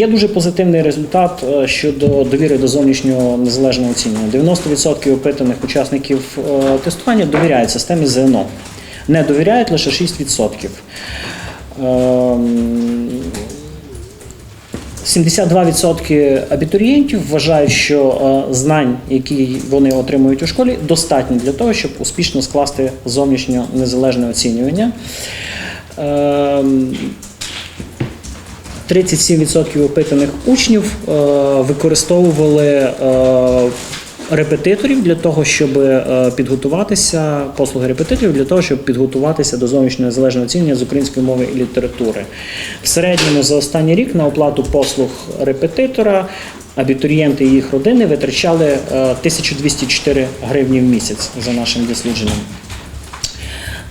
Є дуже позитивний результат е, щодо довіри до зовнішнього незалежного оцінювання. 90% опитаних учасників е, тестування довіряють системі ЗНО. Не довіряють лише 6%. Ем, 72% абітурієнтів вважають, що е, знань, які вони отримують у школі, достатні для того, щоб успішно скласти зовнішнє незалежне оцінювання. Ем, 37% опитаних учнів е, використовували е, репетиторів для того, щоб е, підготуватися, послуги репетиторів для того, щоб підготуватися до зовнішнього незалежного оцінювання з української мови і літератури. В середньому за останній рік на оплату послуг репетитора абітурієнти і їх родини витрачали е, 1204 гривні в місяць за нашим дослідженням.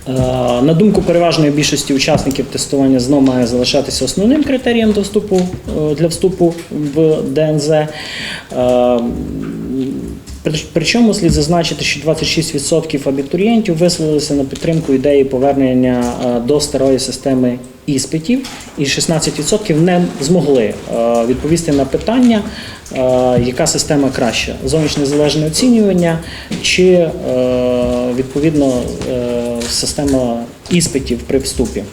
Е, На думку переважної більшості учасників тестування ЗНО має залишатися основним критерієм до вступу е, для вступу в ДНЗ. Е, Причому слід зазначити, що 26% абітурієнтів висловилися на підтримку ідеї повернення до старої системи іспитів, і 16% не змогли відповісти на питання, яка система краща: зовнішнє залежне оцінювання чи відповідно система іспитів при вступі.